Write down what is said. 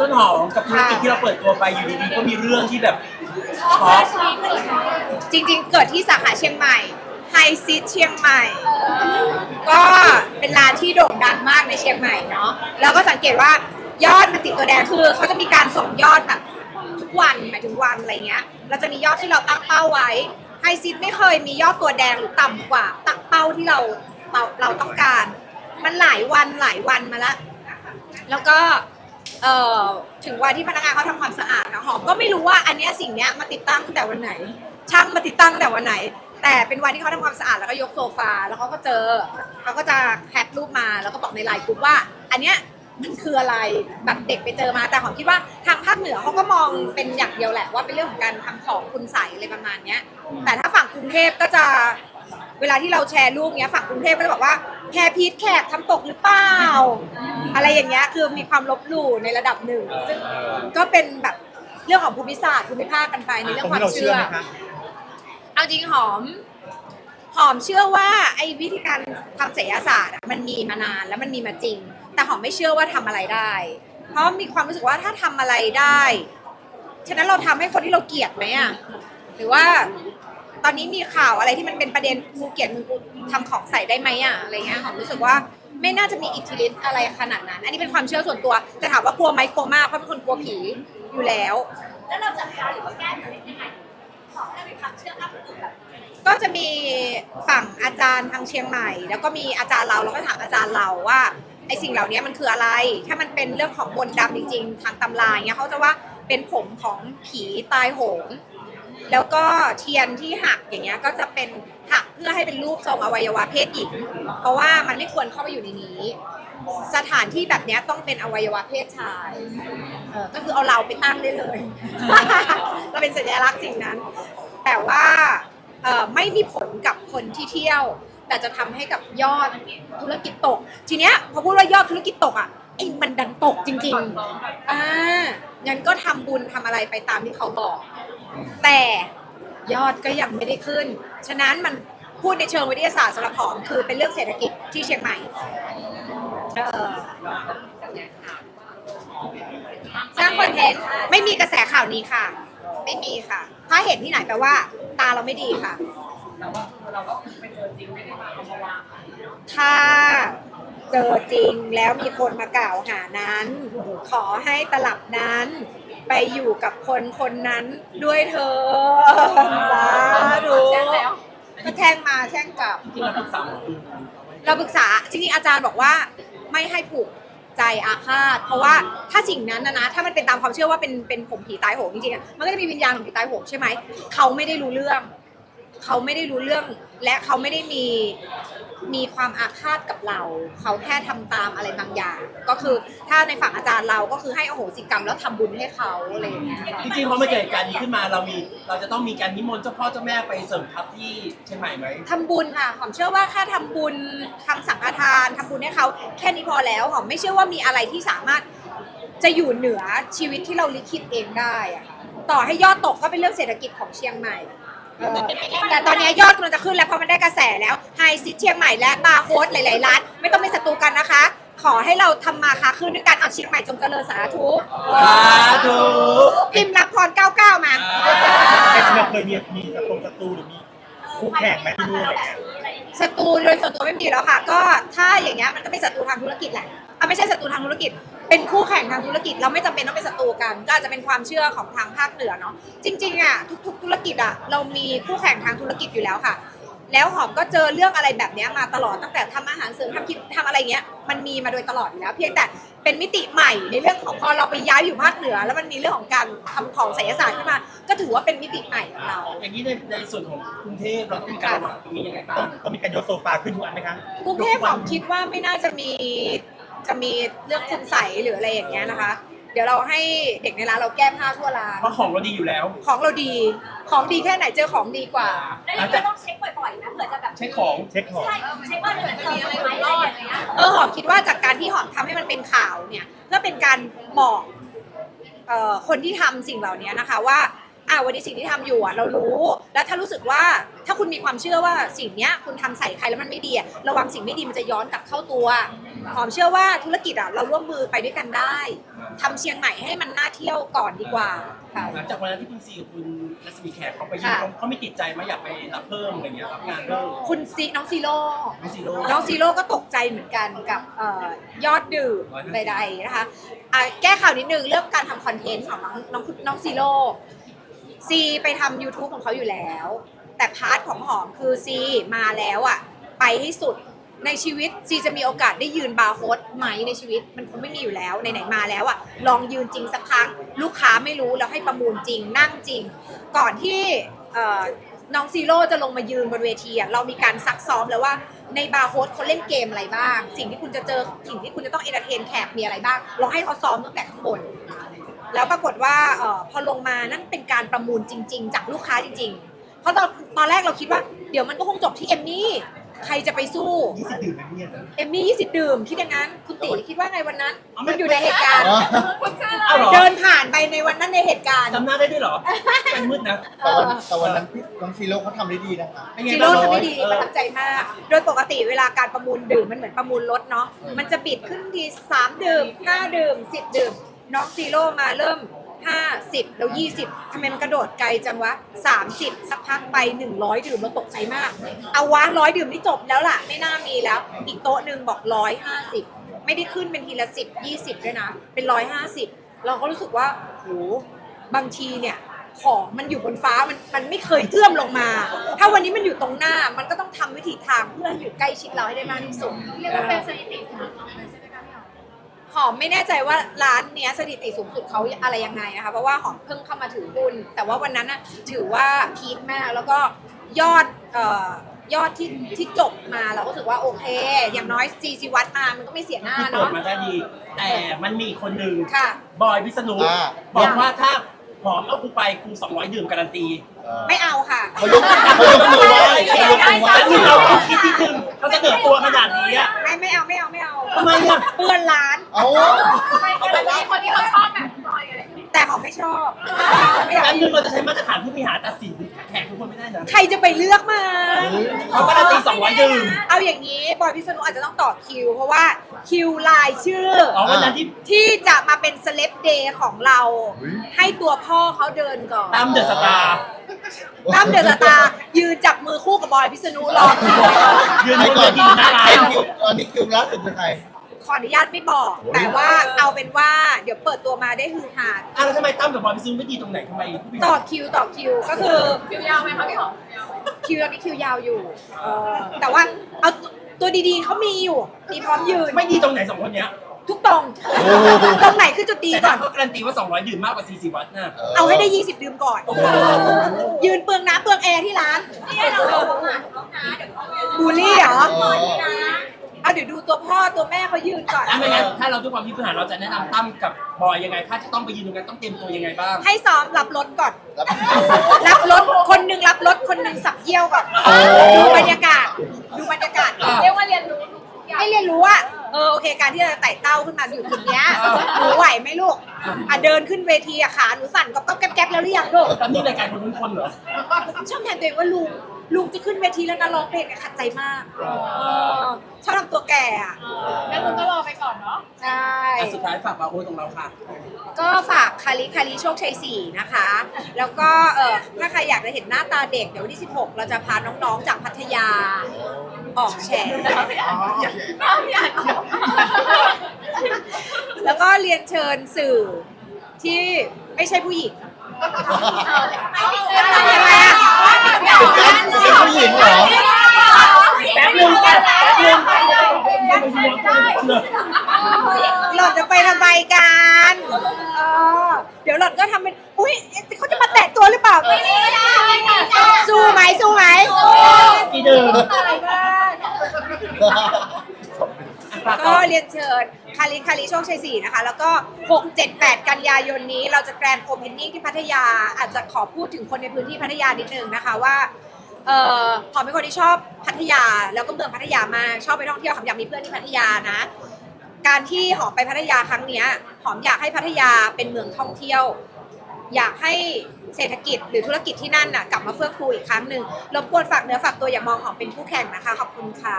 ต้นหอมกับธุรกิจที่เราเปิดตัวไปอยู่ดีๆก็มีเรื่องที่แบบช็อกจริงๆ เกิดที่สาขาเชียงใหม่ไฮซิตเชียงใหม่ ก็เป็นร้านที่โด่งดังมากในเชียงใหม่เนาะแล้วก็สังเกตว่ายอดมันติดตัวแดงคือเขาจะมีการส่งยอดแบบทุกวันหมายถึงวันอะไรเงี้ยเราจะมียอดที่เราตั้งเป้าไว้ไฮซิตไม่เคยมียอดตัวแดงหรือต่ำกว่าตั้งเป้าที่เราเราเราต้องการ มันหลายวันหลายวันมาแล้วแล้วก็ เอ่อถึงวันที่พนักงานเขาทำความสะอาดนะหอมก็ไม่รู้ว่าอันเนี้ยสิ่งเนี้ยมาติดตั้งแต่วันไหน ช่างมาติดตั้งแต่วันไหน แต่เป็นวันที่เขาทำความสะอาดแล้วก็ยกโซฟาแล้วเขาก็เจอเขาก็จะแคปรูปมาแล้วก็บอกในไลน์กลุ่มว่า อันเนี้ยมันคืออะไรแบบเด็กไปเจอมาแต่หอมคิดว่าทางภาคเหนือเขาก็มองเป็นอย่างเดียวแหละว่าเป็นเรื่องของการทำของคุณใสอะไรประมาณเนี้ย แต่ถ้าฝั่งกรุงเทพก็จะ เวลาที่เราแชร์รูปเนี้ยฝั่งกรุงเทพก็จะบอกว่าแคร์พีทแขกทำตกหรือเปล่า อะไรอย่างเงี้ยคือมีความลบหลู่ในระดับหนึ่ง ซึ่งก็เป็นแบบเรื่องของภูมิศาสตร์ภูมิภาคกันไปในเรื่องความเชื่อ เอาจริงหอม หอมเชื่อว่าไอ้วิธีการทำศิลศาสตร์อะมันมีมานานแล้วมันมีมาจริง แต่หอมไม่เชื่อว่าทำอะไรได้ เพราะมีความรู้สึกว่าถ้าทำอะไรได้ ฉะนั้นเราทำให้คนที่เราเกลียดไหมอะหรือว่า ตอนนี้มีข่าวอะไรที่มันเป็นประเด็นกูเกลียดมึงกูทำของใส่ได้ไหมอะอะไรเงี้ยหอมรู้สึกว่า ไม่น่าจะมีอิทธิฤทธิ์อะไรขนาดนั้น อันนี้เป็นความเชื่อส่วนตัว แต่ถามว่ากลัวไหมกลัวมากเพราะเป็นคนกลัวผีอยู่แล้ว แล้วเราจัดการหรือว่าแก้ปัญหายังไงขอให้เป็นความเชื่อข้ามกลุ่มแบบก็จะมีฝั่งอาจารย์ทางเชียงใหม่ แล้วก็มีอาจารย์เราเราก็ถามอาจารย์เราว่าไอ้สิ่งเหล่านี้มันคืออะไร ถ้ามันเป็นเรื่องของมนต์ดำจริง ๆ ทางตำราเงี้ยเขาจะว่าเป็นผมของผีตายโหง แล้วก็เทียนที่หักอย่างเงี้ยก็จะเป็นหักเพื่อให้เป็นรูปทรงอวัยวะเพศหญิง เพราะว่ามันไม่ควรเข้าไปอยู่ในนี้ สถานที่แบบเนี้ยต้องเป็นอวัยวะเพศชายเออก็คือเอาเราไปตั้งได้เลย ก็เป็นสัญลักษณ์สิ่งนั้น แต่ว่าเอ่อไม่มีผลกับคนที่เที่ยว แต่จะทำให้กับยอดธุรกิจตก ทีเนี้ยพอพูดว่ายอดธุรกิจตกอะไอ้มันดันตกจริงๆอ่างั้นก็ทำบุญทำอะไรไปตามที่เขาบอก แต่ยอดก็ยังไม่ได้ขึ้น ฉะนั้นมันพูดในเชิงวิทยาศาสตร์สำหรับหอมคือเป็นเรื่องเศรษฐกิจที่เชียงใหม่เออสร้างคอนเทนต์ไม่มีกระแสข่าวนี้ค่ะ ไม่มีค่ะ ถ้าเห็นที่ไหนแปลว่า ตาเราไม่ดีค่ะถ้าเจอจริงแล้วมีคนมากล่าวหานั้น ขอให้ตลับนั้น ไปอยู่กับคนคนนั้นด้วยเธอสาธุก็แช่งมาแช่งกลับ ที่เราปรึกษาเราปรึกษาจริงๆอาจารย์บอกว่าไม่ให้ผูกใจอาฆาต เพราะว่าถ้าสิ่งนั้นนะนะถ้ามันเป็นตามความเชื่อว่าเป็นเป็นผมผีตายโหงจริงๆอะมันก็จะมีวิญญาณของผีตายโหงใช่ไหมเขาไม่ได้รู้เรื่อง เขาไม่ได้รู้เรื่อง และเขาไม่ได้มี มีความอาฆาตกับเรา เขาแค่ทำตามอะไรบางอย่าง ก็คือถ้าในฝั่งอาจารย์เราก็คือให้อโหสิกรรมแล้วทำบุญให้เขาอะไรอย่างเงี้ยค่ะจริงๆพอมันเกิดเหตุการณ์นี้ขึ้นมาเรามีเราจะต้องมีการนิมนต์เจ้าพ่อเจ้าแม่ไปเสริมทัพที่เชียงใหม่ไหมทำบุญค่ะหอมเชื่อว่าแค่ทำบุญทำสังฆทานทำบุญให้เขาแค่นี้พอแล้วหอมไม่เชื่อว่ามีอะไรที่สามารถจะอยู่เหนือชีวิตที่เราลิขิตเองได้อะค่ะต่อให้ยอดตกก็เป็นเรื่องเศรษฐกิจของเชียงใหม่เออ แต่ตอนนี้ยอดกำลังจะขึ้นแล้วเพราะมันได้กระแสแล้วไฮซิตเชียงใหม่และบาร์โค้ดหลายๆร้าน ไม่ต้องเป็นศัตรูกันนะคะ ขอให้เราทำมาค้าขึ้นด้วยกันเอาเชียงใหม่จงเจริญสาธุสาธุพิมพ์รับพร99 มา แต่เราเคยมีมีศัตรูศัตรูหรือมีคู่แข่งไหมที่นู่นอะไรเงี้ยศัตรูโดยส่วนตัวไม่มีแล้วค่ะ ก็ถ้าอย่างเงี้ยมันก็เป็นศัตรูทางธุรกิจแหละอะไม่ใช่ศัตรูทางธุรกิจ เป็นคู่แข่งทางธุรกิจเราไม่จำเป็นต้องเป็นศัตรูกัน ก็อาจจะเป็นความเชื่อของทางภาคเหนือเนาะจริงๆอะทุก ๆ ธุรกิจอะเรามีคู่แข่งทางธุรกิจอยู่แล้วค่ะ แล้วหอมก็เจอเรื่องอะไรแบบเนี้ยมาตลอดตั้งแต่ทำอาหารเสริมทำคิดทำอะไรเงี้ยมันมีมาโดยตลอดอยู่แล้ว เพียงแต่เป็นมิติใหม่ในเรื่องของพอเราไปย้ายอยู่ภาคเหนือ แล้วมันมีเรื่องของการทำของไสยศาสตร์ขึ้นมา ก็ถือว่าเป็นมิติใหม่ของเรา อย่างนี้ในในส่วนของกรุงเทพเราต้องมีการระวังตรงนี้ยังไงบ้างต้องมีการยกโซฟาขึ้นทุกวันไหมคะกรุงเทพผมคิดว่าไม่น่าจะมี จะมีเรื่องคุณใสยหรืออะไรอย่างเงี้ยนะคะ เดี๋ยวเราให้เด็กในร้านเราแก้ผ้าทั่วร้านเพราะของเราดีอยู่แล้วของเราดี ของดีแค่ไหนเจอของดีกว่า แล้วอย่างนี้ต้องเช็คบ่อยๆนะเผื่อจะแบบใช้ของเช็คของใช่เช็คว่าเผื่อจะมีอะไรไหมอะไรอย่างเงี้ยเออหอมคิดว่าจากการที่หอมทำให้มันเป็นข่าวเนี่ยเพื่อเป็นการบอกเอ่อคนที่ทำสิ่งเหล่านี้นะคะว่า อ่าวันนี้สิ่งที่ทำอยู่อะเรารู้ แล้วถ้ารู้สึกว่าถ้าคุณมีความเชื่อว่าสิ่งเนี้ยคุณทำใส่ใครแล้วมันไม่ดีอะระวังสิ่งไม่ดีมันจะย้อนกลับเข้าตัวหอมเชื่อว่าธุรกิจอะเราร่วมมือไปด้วยกันได้ทำเชียงใหม่ให้มันน่าเที่ยวก่อนดีกว่าค่ะหลังจากวันนั้นที่คุณซีกับคุณรัศมีแขกเขาไปยืนค่ะเขาเขาไม่ติดใจไหมาอยากไปรับเพิ่มอะไรเงี้ยรับงานเพิ่มคุณซีน้องซีโร่น้องซีโร่น้องซีโร่ก็ตกใจเหมือนกันกับเอ่อยอดดื่มใดๆนะคะอะแก้ข่าวนิดนึงเรื่องการทำคอนเทนต์ของน้องน้องน้องซีโร่ ซีไปทำ YouTube ของเขาอยู่แล้ว แต่พาร์ทของหอมคือซีมาแล้วอะไปให้สุดในชีวิตซีจะมีโอกาสได้ยืนบาร์โฮสไหมในชีวิต มันคงไม่มีอยู่แล้วไหนๆมาแล้วอะลองยืนจริงสักครั้ง ลูกค้าไม่รู้แล้วให้ประมูลจริงนั่งจริง ก่อนที่เอ่อน้องซีโร่จะลงมายืนบนเวทีอะเรามีการซักซ้อมแล้วว่าในบาร์โฮสเขาเล่นเกมอะไรบ้าง สิ่งที่คุณจะเจอสิ่งที่คุณจะต้องเอนเตอร์เทนแขกมีอะไรบ้าง เราให้เขาซ้อมตั้งแต่ข้างบน แล้วปรากฏว่าเออพอลงมานั่นเป็นการประมูลจริง ๆ จากลูกค้าจริง ๆ เพราะตอนตอนแรกเราคิดว่าเดี๋ยวมันก็คงจบที่เอมมี่ใครจะไปสู้ยี่สิบดื่มไหมเนี่ยเอมมี่20ดื่มคิดอย่างนั้นคุณตีคิดว่าไงวันนั้นมันอยู่ในเหตุการณ์อ๋ออ้าวเหรอเดินผ่านไปในวันนั้นในเหตุการณ์จำหน้าได้ด้วยเหรอมันมืดนะแต่วันแต่วันนั้นพี่น้องซีโร่เขาทำได้ดีนะคะเป็นไงซีบ้าโร่งทำได้ดีเออประทับใจมาก โดยปกติเวลาการประมูลดื่มมันเหมือนประมูลรถเนาะมันจะบิดขึ้นที3ดื่ม5ดื่ม10ดื่ม น้องซีโร่มาเริ่ม 50 แล้ว 20ทำไมมันกระโดดไกลจังวะ 30 สักพักไป 100 ดื่มเราตกใจมาก เอาวะร้อยดื่มนี่จบแล้วล่ะ ไม่น่ามีแล้ว อีกโต๊ะหนึ่งบอก 150 ไม่ได้ขึ้นเป็นทีละ 10 20 ด้วยนะ เป็น 150 เราก็รู้สึกว่าโหบางทีเนี่ยของมันอยู่บนฟ้ามันมันไม่เคยเอื้อมลงมา ถ้าวันนี้มันอยู่ตรงหน้ามันก็ต้องทำวิธีทางเพื่อให้อยู่ใกล้ชิดเราให้ได้มากที่สุด เรียกว่าเป็นสถิติของเราเลยใช่ไหมคะ หอมหอมไม่แน่ใจว่าร้านเนี้ยสถิติสูงสุดเขาอะไรยังไงนะคะเพราะว่าหอมเพิ่งเข้ามาถือหุ้น แต่ว่าวันนั้นน่ะถือว่าพีคมากแล้วก็ยอดเอ่อยอดที่ที่จบมาเราก็รู้สึกว่าโอเค อย่างน้อยซีซีวัดมามันก็ไม่เสียหน้าที่เปิดเนาะ มาได้ดี แต่มันมีคนหนึ่งค่ะ บอยพิษณุอ่า บอกว่าถ้าหอมเอากูไปกู200 ดื่มการันตีไม่เอาค่ะ เขายกเขายกมือไหว้เขายกมือไหว้แล้วที่เราต้องคิดที่ถึงเขาจะเดือดตัวขนาดนี้อะไม่ไม่เอาไม่เอาไม่เอาทำไมอะเปื้อนร้าน เอาทำไมคนที่คนที่เขาชอบแบบบอยอะไรอย่างเงี้ยแต่หอมไม่ชอบไม่อยากแป๊บนึงเราจะใช้มาตรฐานผู้บริหารตัดสินแขกทุกคนไม่ได้นะใครจะไปเลือกมา เขาการันตี200ดื่มเอาอย่างนี้บอยพิษณุอาจจะต้องต่อคิว เพราะว่าคิวลายชื่ออ๋อวันนั้นที่ที่จะมาเป็นเซเลบเดย์ของเรา ให้ตัวพ่อเขาเดินก่อนตามเดอะสตาร์ตั้มเดอะสตาร์ยืนจับมือคู่กับบอยพิษณุรอคิวยืนใครบนก่เวอนทีหน้าร้าใครนคิวตอนนี้คิวล่าสุดเป็นใคร ขออนุญาตไม่บอก แต่ว่าเอาเป็นว่าเดี๋ยวเปิดตัวมาได้ฮือฮาอะแล้วทำไมตั้มกับบอยพิษณุไม่ดีตรงไหนทำไมผู้บริต่หาอรคิวต่อคิวก็คือ คิวยาวไหมคะพี่หอมคิวยาวไหมคิวตอนนี้คิวยาวอยู่เออแต่ว่าเอาตัวดีๆเขามีอยู่มีพร้อมยืนไม่ดีตรงไหนสองคนเนี้ยทุกตรงโอ้โหตรงไหนคือจุดดีแต่ก่ถ้าอน เขาการันตีว่า 200 ดื่มมากกว่า 40 วัตต์น่ะ เอาให้ได้ 20 ดื่มก่อนยืนเปลืองน้ำเปลืองแอร์ที่ร้านนี่เราเราประมาทเขานะเดี๋ยวเขาบูลลี่เหรอเออ เอาเดี๋ยวดูตัวพ่อตัวแม่เขายืนก่อน ถ้าไม่งั้นถ้าเราด้วยความที่ผู้บริหารเราจะแนะนำตั้มกับบอยยังไง ถ้าจะต้องไปยืนตรงนั้นต้องเตรียมตัวยังไงบ้าง ให้ซ้อมรับรถก่อน รับ รับรถคนหนึ่งรับรถคนหนึ่งสับเยี่ยวก่อนโอ้ดูบรรยากาศ ดูบรรยากาศก่อนเรียกว่าเรียนรู้ทุกอย่างให้เรียนรู้ว่าเออโอเคการที่เราจะไต่เต้าขึ้นมาอยู่จุดเนี้ยหนูไหวไหมลูกอะเดินขึ้นเวทีอะขาหนูสั่นก็ก็แก๊บแก๊บแล้วหรือยังลูกตอนนี้รายการคนทุกคนเหรอ ชอบแทนตัวเองว่าลุง ลุงจะขึ้นเวทีแล้วนะร้องเพลงเนี่ยขัดใจมากเออชอบทำตัวแก่อะงั้นคุณก็รอไปก่อนเนาะ ใช่ อะสุดท้ายฝากบาโอของเราค่ะ ก็ฝากคาริคาริโชคชัย4นะคะ แล้วก็เออถ้าใครอยากจะเห็นหน้าตาเด็ก เดี๋ยววันที่ 16 เราจะพาน้องๆจากพัทยา ออกแฉเอาพี่อ่านออกแล้วก็เรียนเชิญสื่อที่ไม่ใช่ผู้หญิง เอาเลยทำยังไงอะ เป็นผู้หญิงเหรอ แป๊บนึงแป๊บนึงยังไม่รู้ว่าคนเลยหลอนจะไปทำไมกันเออเดี๋ยวหลอนก็ทำเป็น อุ้ยเขาจะมาแตะตัวหรือเปล่า สู้ไหมสู้ไหมกี่ดื่มตายมากฝากก็เรียนเชิญาริคาริโชคชัย4นะคะ แล้วก็ 6 7 8 กันยายนนี้เราจะแกรนด์โอเพนนิ่งที่พัทยา อาจจะขอพูดถึงคนในพื้นที่พัทยานิดนึงนะคะว่าเอ่อหอมเป็นคนที่ชอบพัทยาแล้วก็เมืองพัทยามากชอบไปท่องเที่ยวหออยากมีเพื่อนที่พัทยานะ การที่หอมไปพัทยาครั้งเนี้ยหอมอยากให้พัทยาเป็นเมืองท่องเที่ยว อยากให้เศรษฐกิจหรือธุรกิจที่นั่นน่ะกลับมาเฟื่องฟูอีกครั้งหนึ่งรบกวนฝากเนื้อฝากตัวอย่ามองหอมเป็นคู่แข่งนะคะ ขอบคุณค่ะ